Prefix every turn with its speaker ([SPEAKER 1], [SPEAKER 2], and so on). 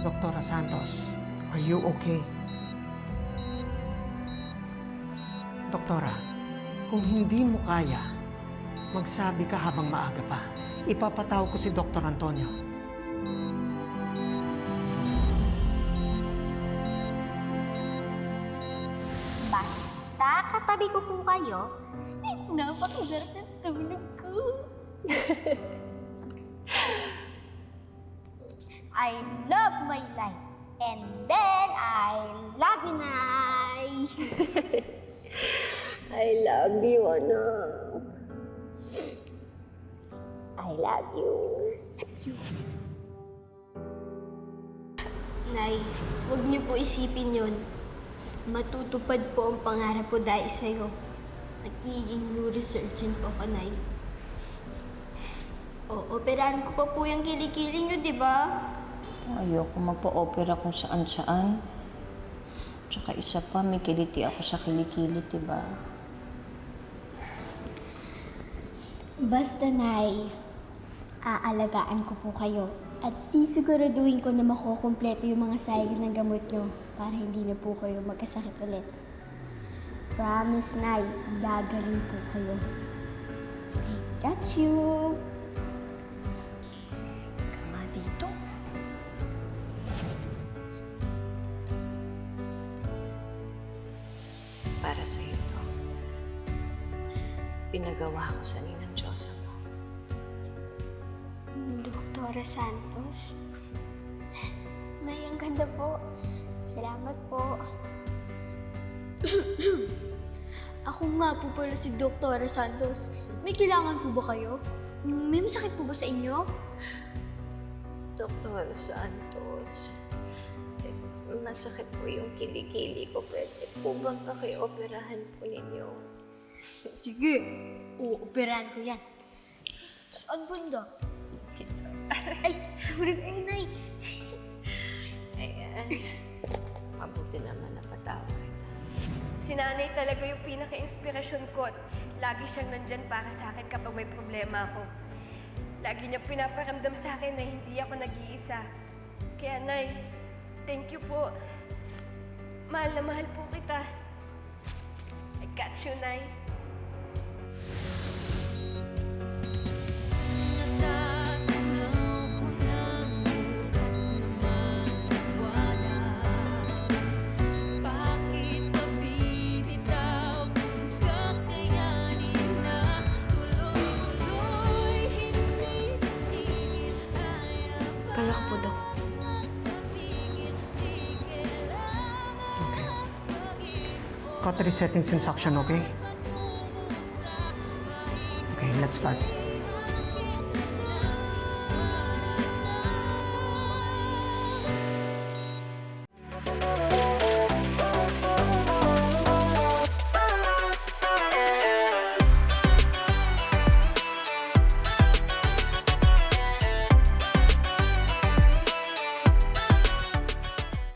[SPEAKER 1] Doktora Santos, are you okay? Doktora, kung hindi mo kaya, magsabi ka habang maaga pa. Ipapatawag ko si Dr. Antonio.
[SPEAKER 2] Basta katabi ko po kayo, ay napakasarap ng tulog ko. I love my life. And then, I love you, Nay.
[SPEAKER 3] I love you, anak. I love you.
[SPEAKER 2] Nay, huwag niyo po isipin yun. Matutupad po ang pangarap ko dahil sa'yo. Magiging neurosurgeon po ako, Nay. O, operahan ko pa po yung kilikili niyo, di ba?
[SPEAKER 3] Ayoko magpa-opera kung saan-saan. Tsaka isa pa, may kiliti ako sa kilikili, diba?
[SPEAKER 2] Basta, Nay, aalagaan ko po kayo. At sisiguraduhin ko na makukompleto yung mga sayang ng gamot nyo para hindi na po kayo magkasakit ulit. Promise, Nay, gagaling po kayo. I got you!
[SPEAKER 3] Para sa ito. Pinagawa ko sa ninang Diyosa mo.
[SPEAKER 2] Doktora Santos. Nay, ang ganda po. Salamat po. Ako nga po pala si Doktora Santos. May kailangan po ba kayo? May masakit po ba sa inyo?
[SPEAKER 3] Dr. Santos, masakit po yung kilikili ko. Pwede po bang pakioperahan po ninyo?
[SPEAKER 2] Sige, uoperahan ko yan. Saan banda? Ay, sorry, ay, Nay.
[SPEAKER 3] Ayan. Mabuti naman napatawag kita.
[SPEAKER 4] Si nanay talaga yung pinaka-inspirasyon ko at lagi siyang nandyan para sa akin kapag may problema ako. Lagi niya pinaparamdam sa akin na hindi ako nag-iisa. Kaya, Nay, thank you po. Mahal na mahal po kita. I got you, Nay.
[SPEAKER 5] Natatanaw ko ng bukas
[SPEAKER 1] Cautery settings in suction, okay? Okay, let's start.